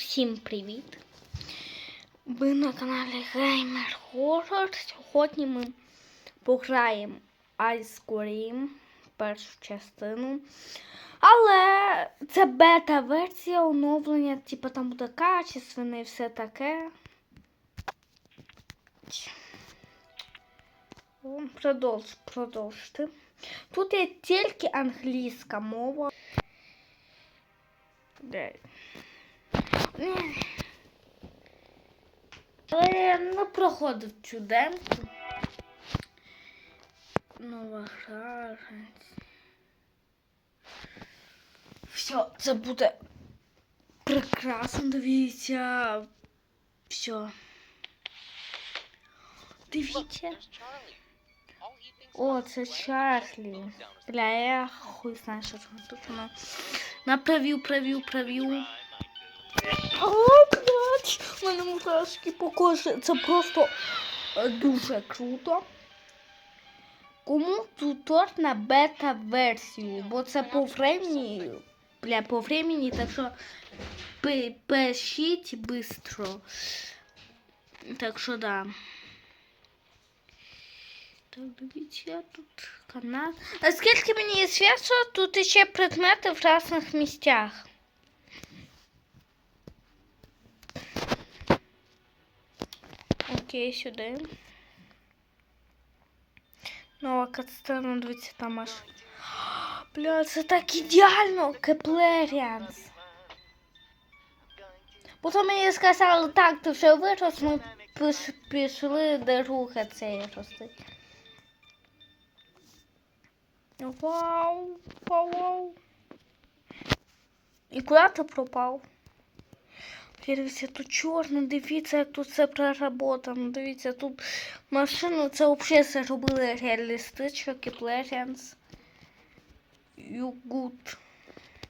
Усім привіт! Ви на каналі Gamer Horror. Сьогодні ми пограємо Ice Cream першу частину. Але це бета-версія оновлення, типу там буде качественне і все таке. Продовж, продовжити. Тут є тільки англійська мова. Де? Але я не проходив цю демку. Нова гра. Все, це буде прекрасно, дивіться. Все. Дивіться. О, це Чарлі. Бля, я хуй знаю, що тут воно. На прев'ю, прев'ю, прев'ю. Блядь, у мене мурашки по кожі. Це просто е, дуже круто. Кому тут на бета-версію? Бо це по времени, бля, по времени, так що пи- пишіть быстро. Так що да. Так, дивіться, тут канал. Наскільки мені звісно, тут ще предмети в різних місцях. Окей, сюди. Нова катсцена, дивіться, там аж. Бля, це так ідеально, Кеплеріанс. Потім мені сказали, так, ти вже вирос, ми піш- пішли де руха цей ростить. Вау, вау, вау. І куди ти пропав? Дивіться, тут чорно, дивіться, як тут все проработано. Дивіться, тут машину, це взагалі все робили реалістично, Кеплеріанс. You good.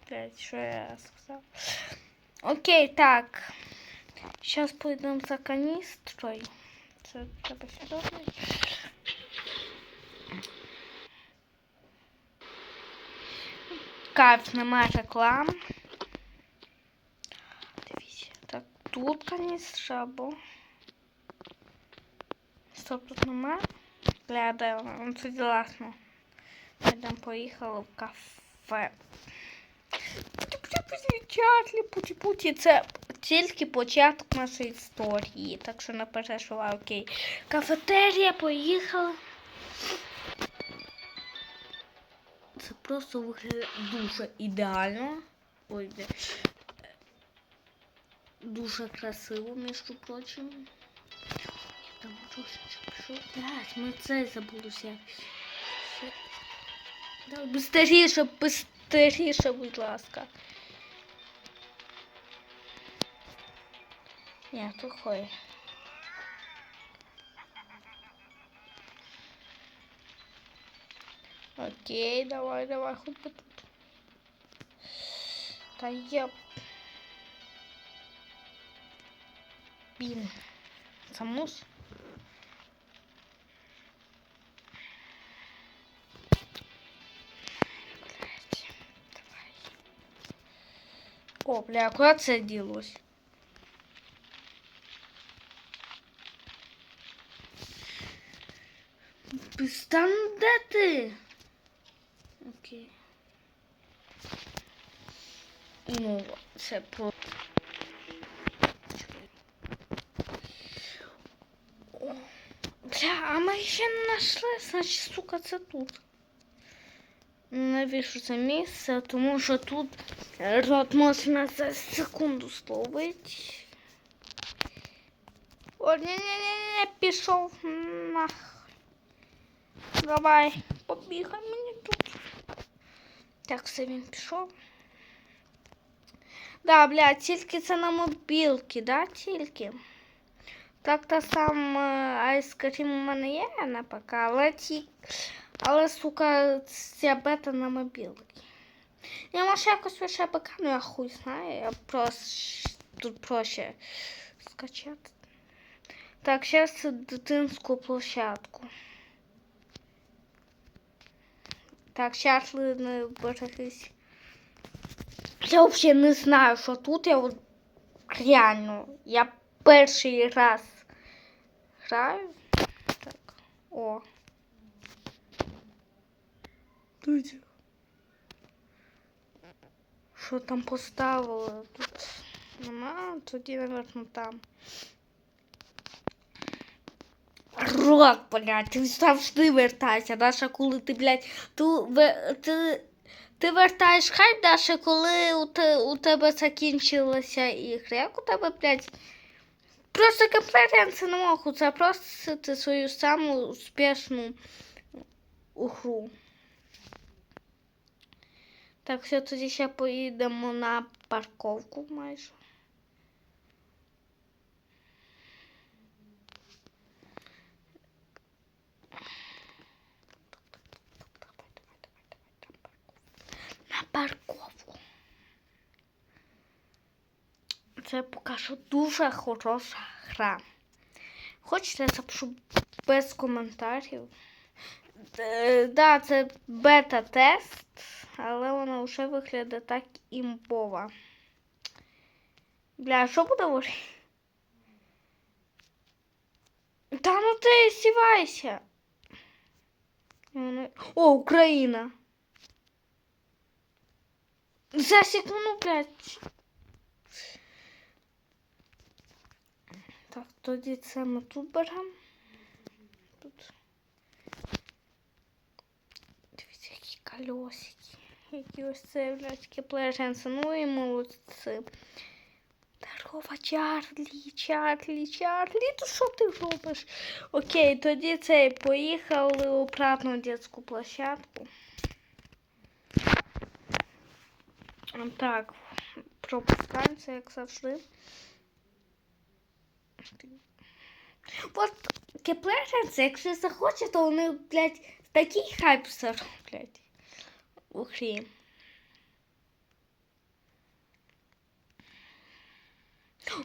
Блять, що я сказав? Окей, так. Сейчас пойдем за каністрою. Це треба сюди. Кайф, немає реклам. Дивіться. Так, тут каністра або. Стоп, тут нема. Ну, це класно. Ми там поїхали в кафе. Чатлі, путі-путі, це тільки початок нашої історії. Так що не переживай, окей. Кафетерія, поїхала. Це просто виглядає дуже ідеально. Ой, де. Дуже красиво, між прочим. Я там трошечки пішов. Блять, ми цей забулися. Да, бистеріше, бистеріше, будь ласка. Ні, тут хой. Окей, давай, давай, хоть бы тут. Та я... Блин. Самус. Блядь, давай. О, бля, куда це ділось? Стан, де ти? Окей. Ну, це про. Бля, а ми ще не знайшли, значить, сука, це тут. Навіщо це місце? Тому що тут рот можна за секунду словить. О, ні-ні-ні, пішов нах. Давай, побігай мені тут. Так, все він пішов. Да, бля, тільки це на мобілки, да, тільки. Так то сам айскрім у мене є на ПК, але ті... Але, сука, ця бета на мобілки. Я може якось лише ПК, ну я хуй знаю, я просто тут проще скачати. Так, зараз дитинську площадку. Так, зараз не берегись. Я взагалі не знаю, що тут. Я от Реально, я перший раз граю. Так. О. Тут. Що там поставили? Тут нема, тоді, напевно, там. Рок, блядь, ти завжди вертайся, Даша, коли ти, блядь, ту, ти, ти вертаєш хайп, Даша, коли у, те, у тебе закінчилася ігра. Як у тебе, блядь, просто конференція не можу запросити свою саму успішну гру. Так, все, тоді ще поїдемо на парковку майже. На парковку. Це поки що дуже хороша гра. Хочете, запишу без коментарів. Е, Да, це бета-тест, але вона вже виглядає так імбова. Бля, що буде говорити? Та ну ти сівайся. О, Україна. За секунду, блядь. Так, тоді це ми тут беремо. Тут. Дивіться, які колесики. Які ось це, блядь, кеплеженці. Ну і молодці. Здорово, Чарлі, Чарлі, Чарлі, то що ти робиш? Окей, тоді цей поїхали у платну дитячу площадку. Так, пропускаємося, як завжди. От кеплеженці, якщо захоче, то вони, блядь, такий хайп зароблять у грі.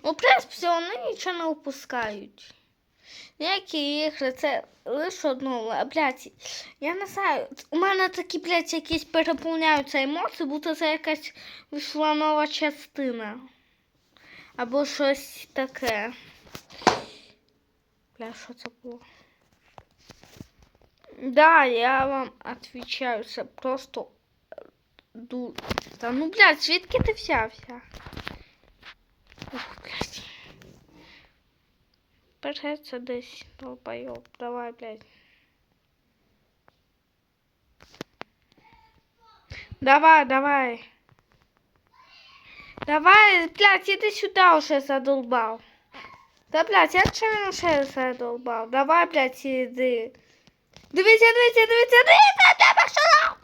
Ну, в принципі, вони нічого не випускають. Ніякі ігри, це лише одно, блядь, я не знаю, у мене такі, блядь, якісь переповняються емоції, будто це якась вийшла нова частина. Або щось таке. Бля, що це було? Да, я вам отвечаю, це просто ду... Та ну, блядь, звідки ти взявся? Ух, блядь. Береться десь, долбойоб. Давай, блядь. Давай, давай. Давай, блядь, иди сюда уже задолбал. Да, блядь, я че він уже задолбал? Давай, блядь, иди. Дивіться, дивіться, дивіться, дивіться, тебе що?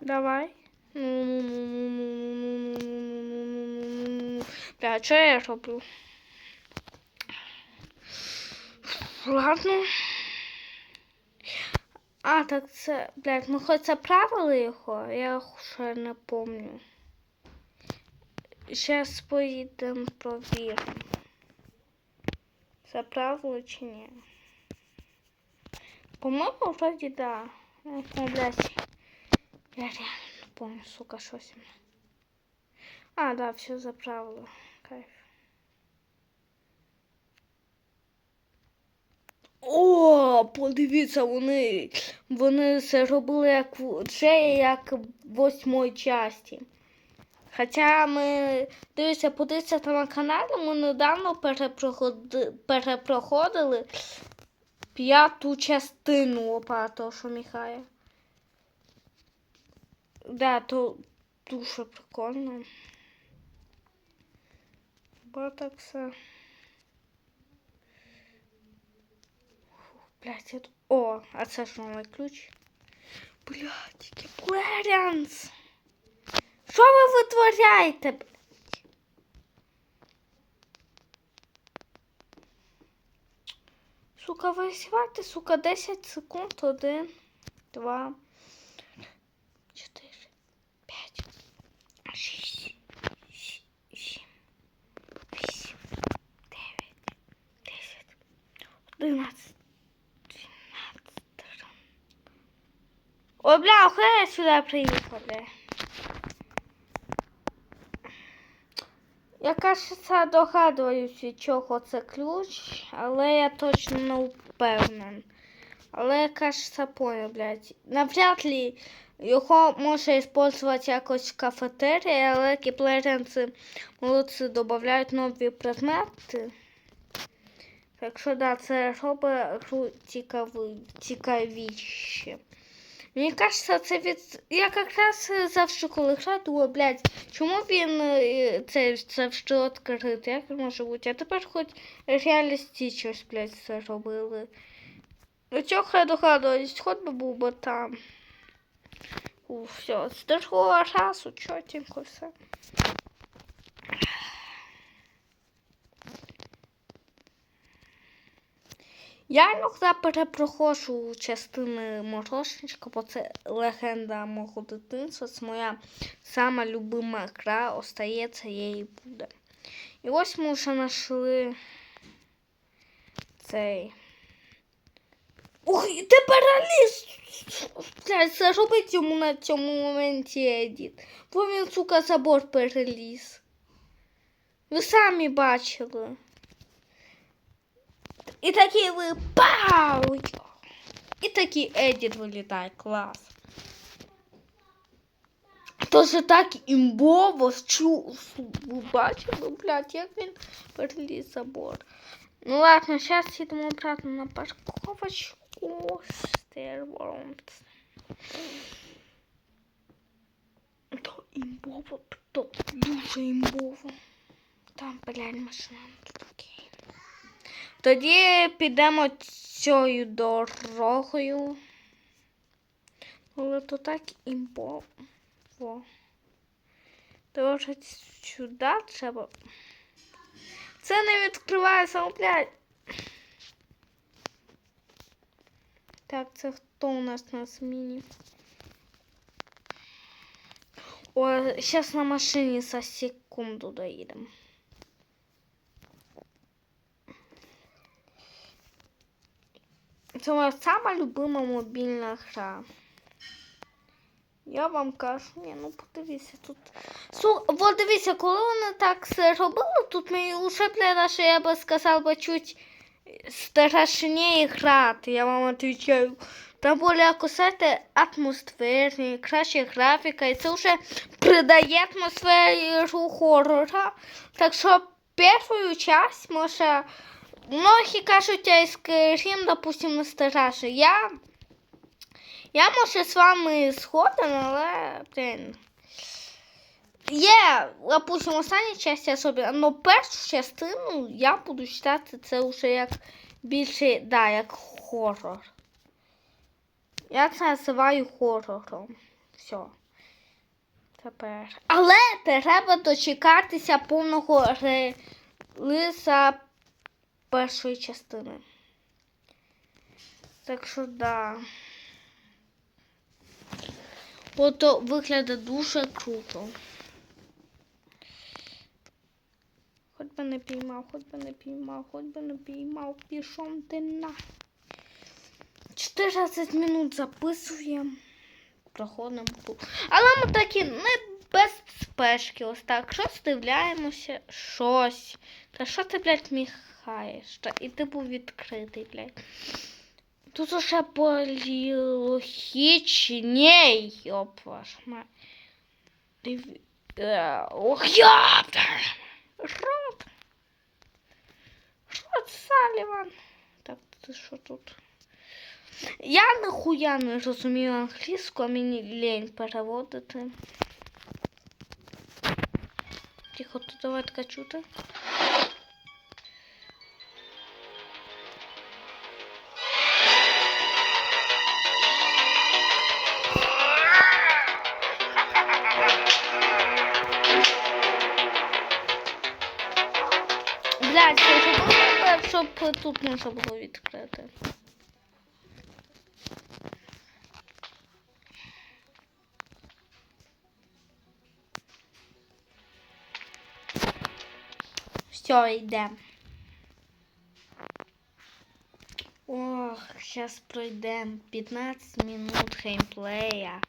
Давай. Бля, що я роблю? Ладно. А, так це, блядь, ми хоч заправили його, я ще не помню. Зараз поїдемо провіримо. Заправили чи ні? По-моєму, вроді да. Ну, блядь. Я реально не помню, сука, у. А, да, все заправило. Кайф. О, подивіться, вони, вони це робили як вже як в восьмій часті. Хоча ми дивіться, подивіться на каналі, ми недавно перепроходи, перепроходили п'яту частину опа, що Міхая. Да, то дуже прикольно. Бо так все. Фух, Блядь, я... тут- О, а це ж новий ключ. Блядь, який Клеренс! Що ви витворяєте? блядь? Сука, висівайте, сука, 10 секунд, один, два, сюди приїхав, бля. Я, кажется, догадуюсь, від чого це ключ, але я точно не впевнен. Але я, кажется, понял, блядь. Навряд ли його може використовувати якось в кафетерії, але кіплеренці молодці додають нові предмети. Так що да, це робить гру цікаві, цікавіше. Мені кажется, це від. Я якраз завжди коли думаю, блядь, чому він е, це завжди відкритий? Як може бути? А тепер хоч реалістично, блядь, це робили. До чого я догадуюсь, хоч би був би там. У, все, з другого разу, чотенько все. Я іноді перепроходжу частини морожничка, бо це легенда мого дитинства. Це моя сама любима гра, остається її буде. І ось ми вже знайшли цей. Ой, ти параліз! Блядь, це робить йому на цьому моменті едіт. Бо він, сука, забор переліз. Ви самі бачили. І такий ви пау! І такий едіт вилітає, клас. Тоже так імбово чу, ви бачили, блядь, як він переліз забор. Ну ладно, сейчас їдемо обратно на парковочку. Стерворумс. То імбово, то дуже імбово. Там, блядь, машина. Тоді підемо цією дорогою. Але то так імбово. То вже сюди треба. Це не відкривається, блядь. Так, це хто у нас на зміні? О, зараз на машині за секунду доїдемо. Це моя сама любима мобільна гра. Я вам кажу, ні, ну подивіться тут. Су, от дивіться, коли вони так все робили, тут мені уже бля, що я би сказав би чуть страшніше грати, я вам відповідаю. Там були якось знаєте, атмосферні, краща графіка, і це вже придає атмосферу хорора. Так що першу часть може. Многі кажуть, Айскрім, допустим, не страшний. Я я, може, з вами згоден, але, блін. Є, допустим, остання частина особливо, але першу частину я буду вважати це вже як більше, да, як хорор. Я це називаю хорором. Все. Тепер. Але треба дочекатися повного релиза першої частини. Так що, да. Ото виглядає дуже круто. Хоч би не піймав, хоч би не піймав, хоч би не піймав, пішов ти на. 14 минут записуємо. Проходимо. Але ми такі не без спешки. Ось так. Щось дивляємося, щось. Та що ти, блядь, міхаєш? Та і ти був відкритий, блядь. Тут уже полілогічней, йоп ваш мать. Див... Е, Ох, ёпта! Рот! Рот Саліван. Так, ти що тут? Я нахуя не розумію англійську, а мені лень переводити. Тихо, тут давай така забула, щоб тут можна було відкрити. Все, йдемо. Ох, Сейчас пройдем 15 минут геймплея.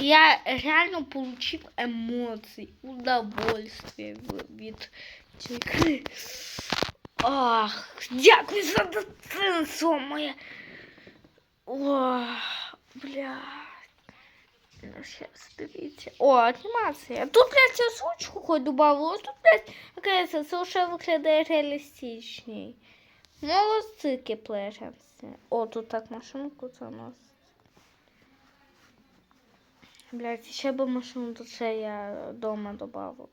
І Я реально получив емоції, удовольствие в- від цієї гри. Ах, дякую за дитинство моє. Ох, бля. Ну, сейчас, дивіться. О, анімація. Тут, блядь, цю сучку хоч добавило. Тут, блядь, окажеться, це вже виглядає реалістичній. Молодці, киплеженці. О, тут так машинку нас. Блядь, ще би машину до це я дома добавив.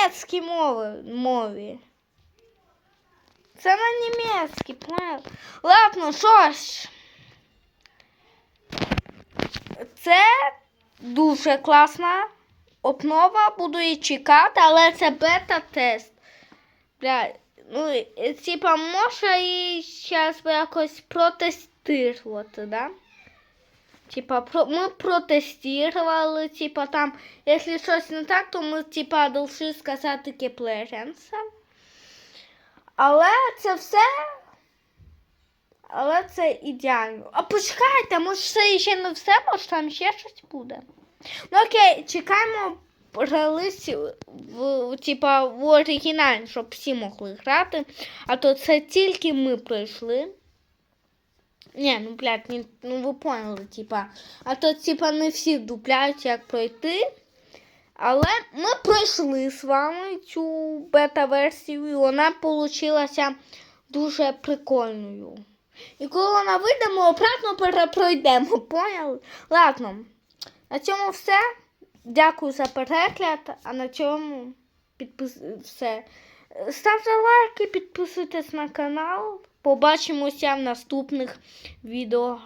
Німецькій мові. мові. Це на німецькій, понял? Ладно, що ж. Це дуже класна обнова, буду її чекати, але це бета-тест. Бля, ну, типа, може її зараз якось протестувати, да? Типа, про, ми протестували, типа, там, якщо щось не так, то ми, типа, должны сказати кеплеренцям. Але це все. Але це ідеально. А почекайте, може це ще не все, може там ще щось буде. Ну окей, чекаємо релиз в, типа, в оригіналі, щоб всі могли грати. А то це тільки ми пройшли. Ні, ну блядь, ні, ну ви поняли, типа. А то, типа, не всі дупляють, як пройти. Але ми пройшли з вами цю бета-версію, і вона получилася дуже прикольною. І коли вона вийде, ми обратно перепройдемо, поняли? Ладно, на цьому все. Дякую за перегляд, а на цьому підпис... все. Ставте лайки, підписуйтесь на канал. Побачимося в наступних відео.